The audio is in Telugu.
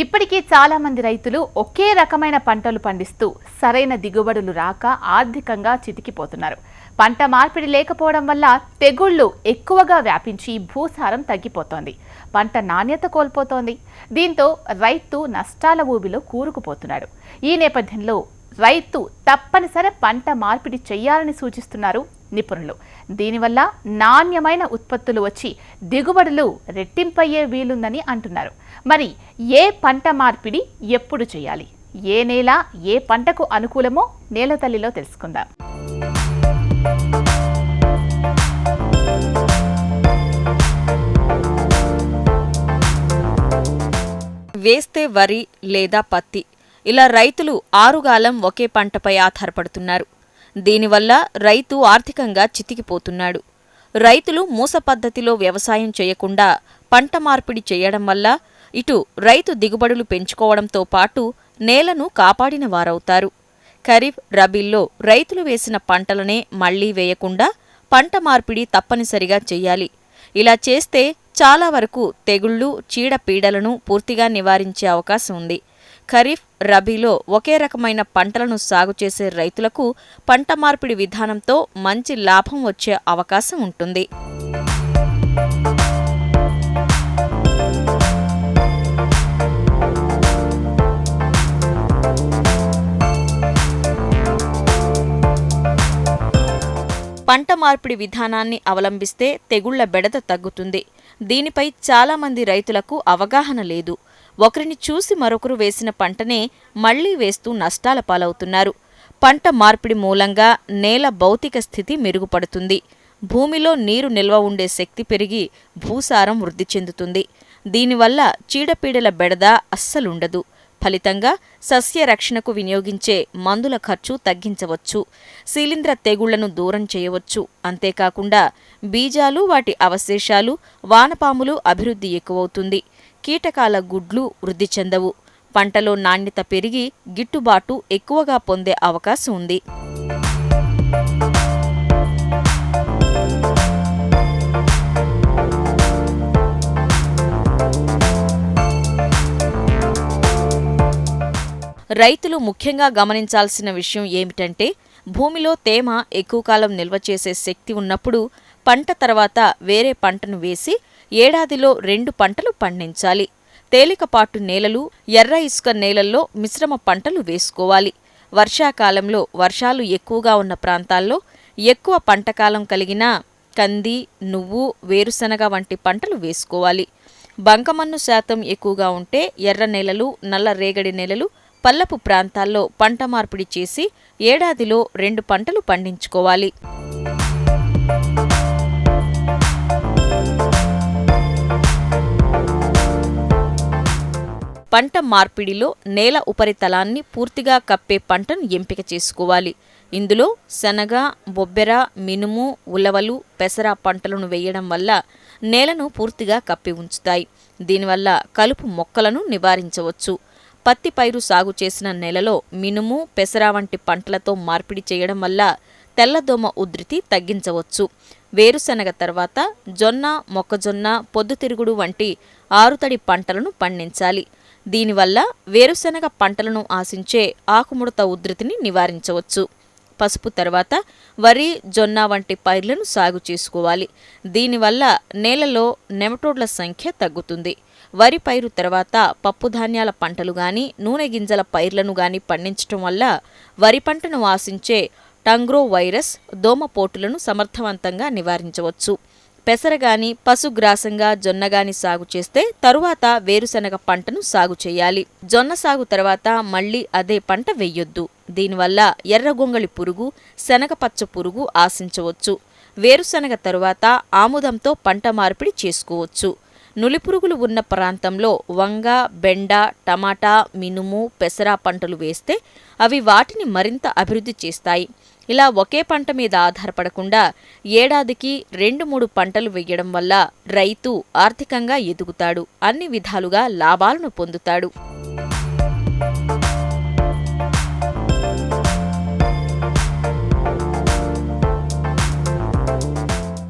ఇప్పటికీ చాలామంది రైతులు ఒకే రకమైన పంటలు పండిస్తూ సరైన దిగుబడులు రాక ఆర్థికంగా చితికిపోతున్నారు. పంట మార్పిడి లేకపోవడం వల్ల తెగుళ్ళు ఎక్కువగా వ్యాపించి భూసారం తగ్గిపోతోంది. పంట నాణ్యత కోల్పోతోంది. దీంతో రైతు నష్టాల ఊబిలో కూరుకుపోతున్నాడు. ఈ నేపథ్యంలో రైతు తప్పనిసరి పంట మార్పిడి చేయాలని సూచిస్తున్నారు నిపుణులు. దీనివల్ల నాణ్యమైన ఉత్పత్తులు వచ్చి దిగుబడులు రెట్టింపయ్యే వీలుందని అంటున్నారు. మరి ఏ పంట మార్పిడి ఎప్పుడు చేయాలి? ఏ నేల ఏ పంటకు అనుకూలమో నేల తల్లిలో తెలుసుకుందాం. వేస్తే వరి లేదా పత్తి ఇలా రైతులు ఆరుగాలం ఒకే పంటపై ఆధారపడుతున్నారు. దీనివల్ల రైతు ఆర్థికంగా చితికిపోతున్నాడు. రైతులు మూస పద్ధతిలో వ్యవసాయం చేయకుండా పంట మార్పిడి చేయడం వల్ల ఇటు రైతు దిగుబడులు పెంచుకోవడంతో పాటు నేలను కాపాడిన వారవుతారు. ఖరీఫ్ రబీల్లో రైతులు వేసిన పంటలనే మళ్ళీ వేయకుండా పంట మార్పిడి తప్పనిసరిగా చెయ్యాలి ఇలా చేస్తే చాలా వరకు తెగుళ్ళు చీడపీడలను పూర్తిగా నివారించే అవకాశం ఉంది. ఖరీఫ్ రబీలో ఒకే రకమైన పంటలను సాగు చేసే రైతులకు పంట మార్పిడి విధానంతో మంచి లాభం వచ్చే అవకాశం ఉంటుంది. పంట మార్పిడి విధానాన్ని అవలంబిస్తే తెగుళ్ళ బెడద తగ్గుతుంది. దీనిపై చాలామంది రైతులకు అవగాహన లేదు. ఒకరిని చూసి మరొకరు వేసిన పంటనే మళ్ళీ వేస్తూ నష్టాల పాలవుతున్నారు. పంట మార్పిడి మూలంగా నేల భౌతిక స్థితి మెరుగుపడుతుంది. భూమిలో నీరు నిల్వ ఉండే శక్తి పెరిగి భూసారం వృద్ధి చెందుతుంది. దీనివల్ల చీడపీడల బెడద అస్సలుండదు. ఫలితంగా సస్య రక్షణకు వినియోగించే మందుల ఖర్చు తగ్గించవచ్చు. శిలీంద్ర తెగుళ్ళను దూరం చేయవచ్చు. అంతేకాకుండా బీజాలు వాటి అవశేషాలు వానపాములు అభివృద్ధి ఎక్కువవుతుంది. కీటకాల గుడ్లు వృద్ధి చెందవు. పంటలో నాణ్యత పెరిగి గిట్టుబాటు ఎక్కువగా పొందే అవకాశం ఉంది. రైతులు ముఖ్యంగా గమనించాల్సిన విషయం ఏమిటంటే భూమిలో తేమ ఎక్కువ కాలం నిల్వ చేసే శక్తి ఉన్నప్పుడు పంట తర్వాత వేరే పంటను వేసి ఏడాదిలో రెండు పంటలు పండించాలి. తేలికపాటు నేలలు ఎర్ర ఇసుక నేలల్లో మిశ్రమ పంటలు వేసుకోవాలి. వర్షాకాలంలో వర్షాలు ఎక్కువగా ఉన్న ప్రాంతాల్లో ఎక్కువ పంటకాలం కలిగిన కంది నువ్వు వేరుశనగ వంటి పంటలు వేసుకోవాలి. బంకమన్ను శాతం ఎక్కువగా ఉంటే ఎర్ర నేలలు నల్ల రేగడి నేలలు పల్లపు ప్రాంతాల్లో పంట మార్పిడి చేసి ఏడాదిలో రెండు పంటలు పండించుకోవాలి. పంట మార్పిడిలో నేల ఉపరితలాన్ని పూర్తిగా కప్పే పంటను ఎంపిక చేసుకోవాలి. ఇందులో శనగ బొబ్బెర మినుము ఉలవలు పెసర పంటలను వేయడం వల్ల నేలను పూర్తిగా కప్పి ఉంచుతాయి. దీనివల్ల కలుపు మొక్కలను నివారించవచ్చు. పత్తి పైరు సాగు చేసిన నెలలో మినుము పెసర వంటి పంటలతో మార్పిడి చేయడం వల్ల తెల్లదోమ ఉధృతి తగ్గించవచ్చు. వేరుశనగ తర్వాత జొన్న మొక్కజొన్న పొద్దుతిరుగుడు వంటి ఆరుతడి పంటలను పండించాలి. దీనివల్ల వేరుశనగ పంటలను ఆశించే ఆకుముడత ఉధృతిని నివారించవచ్చు. పసుపు తర్వాత వరి జొన్న వంటి పైర్లను సాగు చేసుకోవాలి. దీనివల్ల నేలలో నెమటోడ్ల సంఖ్య తగ్గుతుంది. వరి పైరు తర్వాత పప్పుధాన్యాల పంటలు గాని నూనె గింజల పైర్లను గాని పండించటం వల్ల వరి పంటను ఆశించే టంగ్రో వైరస్ దోమపోటులను సమర్థవంతంగా నివారించవచ్చు. పెసరగాని పశుగ్రాసంగా జొన్నగాని సాగు చేస్తే తరువాత వేరుశనగ పంటను సాగు చేయాలి. జొన్న సాగు తర్వాత మళ్ళీ అదే పంట వెయ్యొద్దు దీనివల్ల ఎర్రగొంగళి పురుగు శనగపచ్చ పురుగు ఆశించవచ్చు. వేరుశనగ తరువాత ఆముదంతో పంట మార్పిడి చేసుకోవచ్చు. నులిపురుగులు ఉన్న ప్రాంతంలో వంగ బెండ టమాటా మినుము పెసర పంటలు వేస్తే అవి వాటిని మరింత అభివృద్ధి చేస్తాయి. ఇలా ఒకే పంట మీద ఆధారపడకుండా ఏడాదికి రెండు మూడు పంటలు వెయ్యడం వల్ల రైతు ఆర్థికంగా ఎదుగుతాడు. అన్ని విధాలుగా లాభాలను పొందుతాడు.